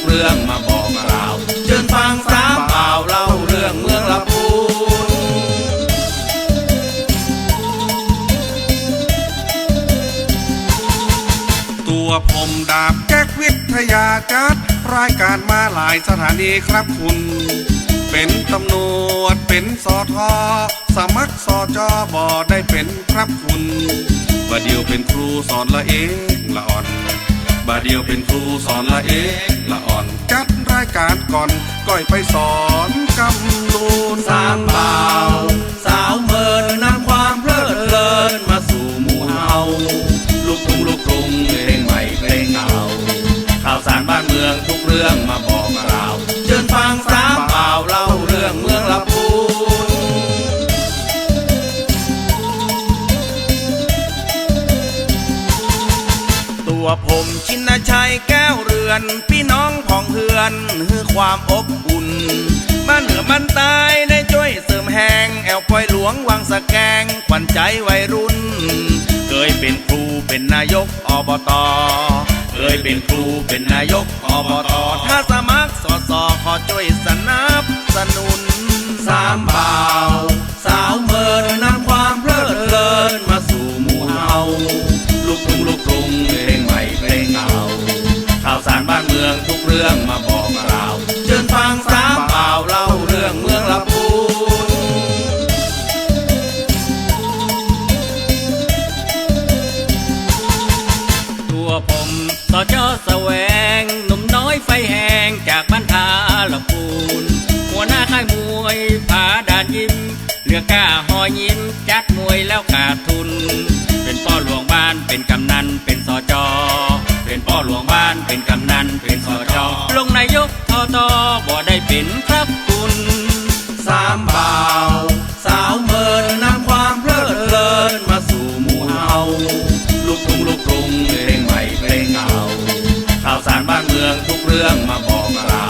กเรื่องมาบอกกล่าวเชิญฟังสามเปล่าเล่าเรื่องเมืองลำพูนตัวผมดาบแจ็ควิทยาจัดรายการมาหลายสถานีครับคุณ เป็นตำรวจเป็นสอทอสมัครสอจอบอได้เป็นครับคุณบาเดียวเป็นครูสอนละเองละอ่อน บาเดียวเป็นครูสอนละเอกละอ่อน จัดรายการก่อน ก้อยไปสอนกำนูนสาม วผมชินชัยแก้วเรือน พี่น้องของเฮือนฮือความอบอุ่น บ้านเหนือบ้านใตายได้ช่วยเสริมแหงแอวปล่อยหลวงวังสะแกงขวัญใจวัยรุ่น เคยเป็นครูเป็นนายกอบตเคยเป็นครูเป็นนายกอบตถ้าสมัครสอสอขอช่วยสนับสนุน ทุกเรื่องมาบอกกล่าวเชิญฟังสามเปล่าเล่าเรื่องเมืองลำพูนตัวผมสอจอแสวงหนุ่มน้อยไฟแหงจากบ้านทาละปูนหัวหน้าค่ายมวยผาดานยิ้มเหลือกล้าหอยิ้ม วงบ้านเป็นกำนันเป็นสอจลงนายกทอตอบ่ได้เป็นครับคุณสามบ่าสาวเมินนำความเพลิดเพลินมาสู่หมู่เฮาลูกทุ่งลูกกรุงเพลงใหม่เพลงเก่าข่าวสารบ้านเมืองทุกเรื่องมาบอกกล่าว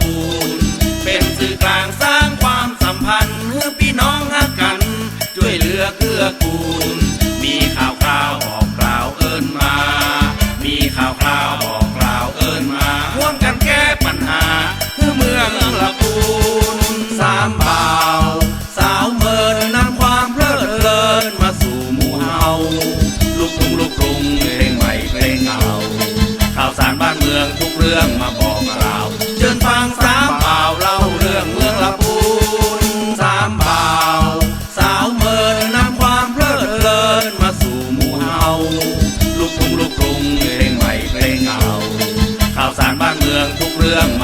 มืองละปูน เป็นสื่อกลางสร้างความสัมพันธ์ให้พี่น้องฮักกันช่วยเหลือเกื้อกูล มีข่าวคราวบอกกล่าวเอิ้นมา มีข่าวคราวบอกกล่าวเอิ้นมาร่วมกันแก้ปัญหาให้เมืองละปูนสามบ่าสาวเมินนำความเพลิดเพลินมาสู่หมู่เฮาลูกทุ่งลูกกรุงเพลงใหม่เพลงเก่าข่าวสารบ้านเมืองทุกเรื่องมาบอกกล่า ง